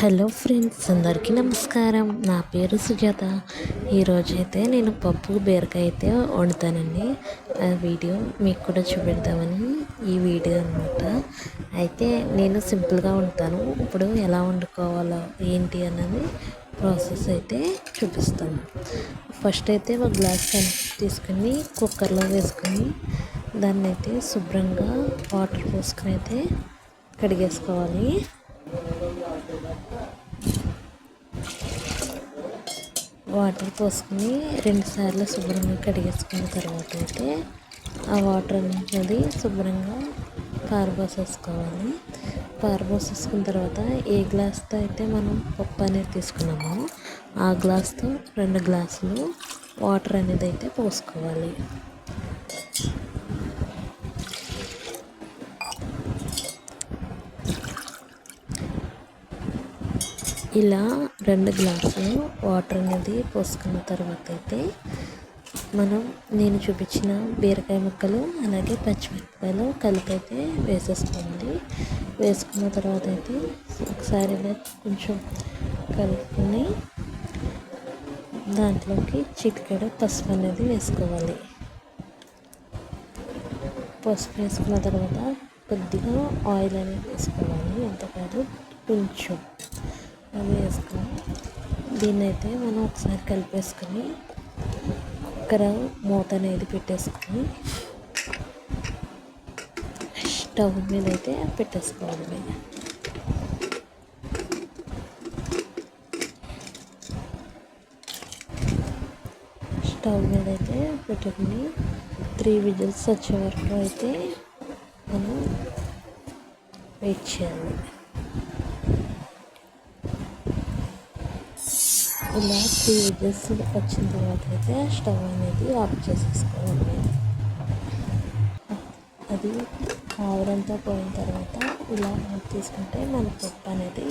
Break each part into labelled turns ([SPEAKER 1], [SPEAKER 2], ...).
[SPEAKER 1] Hello friends అందరికీ నమస్కారం. నా పేరు సుజాత. ఈరోజైతే నేను పప్పు బీరకాయ అయితే వండుతానండి. ఆ వీడియో మీకు కూడా చూపెడతామని ఈ వీడియో అనమాట అయితే నేను సింపుల్గా వండుతాను. ఇప్పుడు ఎలా వండుకోవాలో ఏంటి అన్నది ప్రాసెస్ అయితే చూపిస్తాను. ఫస్ట్ అయితే ఒక గ్లాస్ తీసుకుని కుక్కర్లో వేసుకొని దాన్ని అయితే శుభ్రంగా వాటర్ పోసుకుని అయితే కడిగేసుకోవాలి. వాటర్ పోసుకుని రెండుసార్లు శుభ్రంగా కడిగేసుకున్న తర్వాత అయితే ఆ వాటర్ అనేది శుభ్రంగా పారబోసేసుకోవాలి. పారబోసేసుకున్న తర్వాత ఏ గ్లాస్తో అయితే మనం పప్పు అనేది తీసుకున్నామో ఆ గ్లాస్తో రెండు గ్లాసులు వాటర్ అనేది అయితే పోసుకోవాలి. ఇలా రెండు గ్లాసులు వాటర్ అనేది పోసుకున్న తర్వాత అయితే మనం నేను చూపించిన బీరకాయ ముక్కలు అలాగే పచ్చిమిరపకాయలు కలిపి అయితే వేసేసుకోండి వేసుకున్న తర్వాత అయితే ఒకసారి కొంచెం కలుపుకొని దాంట్లోకి చిటికెడ పసుపు అనేది వేసుకోవాలి. పసుపు వేసుకున్న తర్వాత కొద్దిగా ఆయిల్ అనేది వేసుకోవాలి. ఎంత కాదు కొంచెం అవి వేసుకుని దీన్ని అయితే మనం ఒకసారి కలిపేసుకొని కుక్కర్ మూత అనేది పెట్టేసుకొని స్టవ్ మీద అయితే పెట్టేసుకోవాలి స్టవ్ మీద అయితే పెట్టుకుని త్రీ విజిల్స్ వచ్చే వరకు అయితే మనం వెయిట్ చేయాలి. ఇలా త్రీ విజిల్స్ వచ్చిన తర్వాత అయితే స్టవ్ అనేది ఆఫ్ చేసేసుకోవాలి అది ఆవరంతా పోయిన తర్వాత ఇలా తీసుకుంటే మన పప్పు అనేది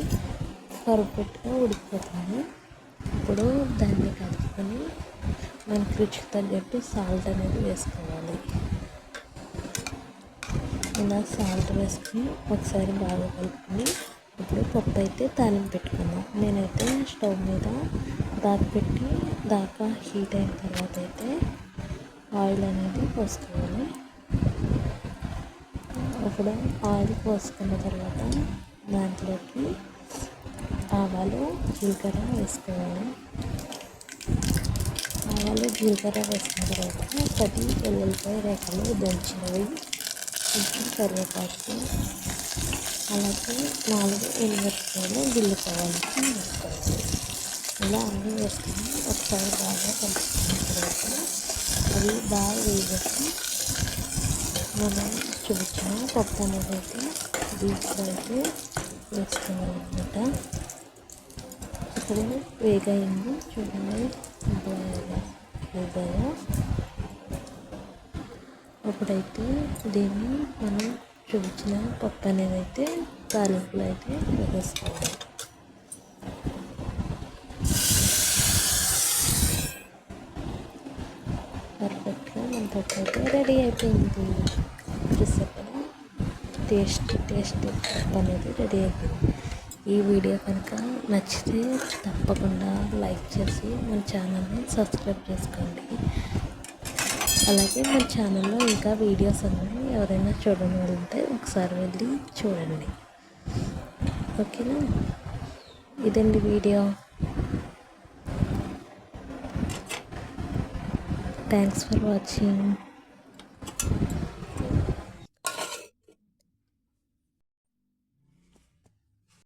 [SPEAKER 1] పర్ఫెక్ట్గా ఉడికిపోతుంది ఇప్పుడు దాన్ని కలుపుకొని మనకి రుచికి తగ్గట్టు సాల్ట్ అనేది వేసుకోవాలి ఇలా సాల్ట్ వేసుకొని ఒకసారి బాగా కలుపుకొని ఇప్పుడు పప్పు అయితే తాలింపు పెట్టుకుందాం. నేనైతే స్టవ్ మీద దాకా పెట్టి దాకా హీట్ అయిన తర్వాత అయితే ఆయిల్ అనేది పోసుకోవాలి. ఇప్పుడు ఆయిల్ పోసుకున్న తర్వాత దాంట్లోకి ఆవాలు జీలకర్ర వేసుకోవాలి. ఆవాలు జీలకర్ర వేసుకున్న తర్వాత పది ఎల్లుల్లిపాయ రేఖలు దంచినవి. కొంచెం కరివేపాకు అలాగే నాలుగు ఎనిమిరపకాయలు గిల్లుకోవాలి వేసుకోవాలి ఇలా అన్నీ వేసుకుని ఒకసారి బాగా కలుపుకున్న తర్వాత అవి బాగా వేసేసి మనం చూపించిన పప్పు అనేది అయితే దీంట్లో అయితే వేసుకోవాలన్నమాట ఇప్పుడు వేగైంది చూడండి. వేగాయో ఇప్పుడైతే దీన్ని మనం చూపించిన పప్పు అనేది అయితే తాలింపులో అయితే వేసుకోవాలి పర్ఫెక్ట్గా మన పప్పు అయితే రెడీ అయిపోయింది. చూసారు టేస్ట్ టేస్ట్ పప్పు అనేది రెడీ అయిపోయింది. ఈ వీడియో కనుక నచ్చితే తప్పకుండా లైక్ చేసి మన ఛానల్ని సబ్స్క్రైబ్ చేసుకోండి. అలాగే మన ఛానల్లో ఇంకా వీడియోస్ ఉన్నాయి ఎవరైనా చూడని ఉంటే ఒకసారి వెళ్ళి చూడండి. ఓకేనా? ఇదండి వీడియో. Thanks for watching